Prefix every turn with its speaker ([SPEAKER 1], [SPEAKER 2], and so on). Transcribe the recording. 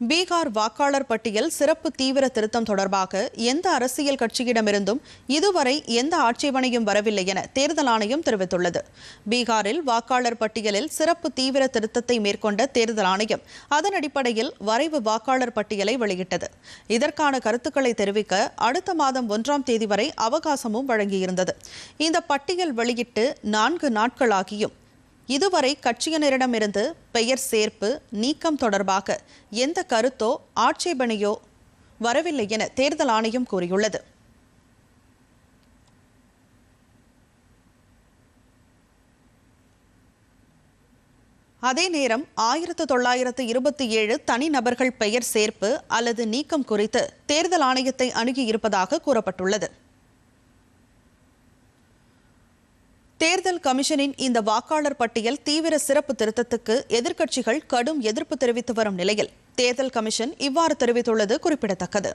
[SPEAKER 1] பீகார் வாக்காளர் பட்டியல் சிறப்பு தீவிர திருத்தம் தொடர்பாக எந்த அரசியல் கட்சியிடமிருந்தும் இதுவரை எந்த ஆட்சேபனையும் வரவில்லை என தேர்தல் ஆணையம் தெரிவித்துள்ளது. பீகாரில் வாக்காளர் பட்டியலில் சிறப்பு தீவிர திருத்தத்தை மேற்கொண்ட தேர்தல் ஆணையம் அதன் அடிப்படையில் வரைவு வாக்காளர் பட்டியலை வெளியிட்டது. இதற்கான கருத்துக்களை தெரிவிக்க அடுத்த மாதம் ஒன்றாம் தேதி வரை அவகாசமும் வழங்கியிருந்தது. இந்த பட்டியல் வெளியிட்டு நான்கு நாட்களாகியும் இதுவரை கட்சியினரிடமிருந்து பெயர் சேர்ப்பு நீக்கம் தொடர்பாக எந்த கருத்தோ ஆட்சேபனையோ வரவில்லை என தேர்தல் ஆணையம் கூறியுள்ளது. அதே நேரம் ஆயிரத்து தொள்ளாயிரத்து இருபத்தி ஏழு தனிநபர்கள் பெயர் சேர்ப்பு அல்லது நீக்கம் குறித்து தேர்தல் ஆணையத்தை அணுகியிருப்பதாக கூறப்பட்டுள்ளது. தேர்தல் கமிஷனின் இந்த வாக்காளர் பட்டியல் தீவிர சிறப்பு திருத்தத்துக்கு எதிர்க்கட்சிகள் கடும் எதிர்ப்பு தெரிவித்து வரும் நிலையில் தேர்தல் கமிஷன் இவ்வாறு தெரிவித்துள்ளது குறிப்பிடத்தக்கது.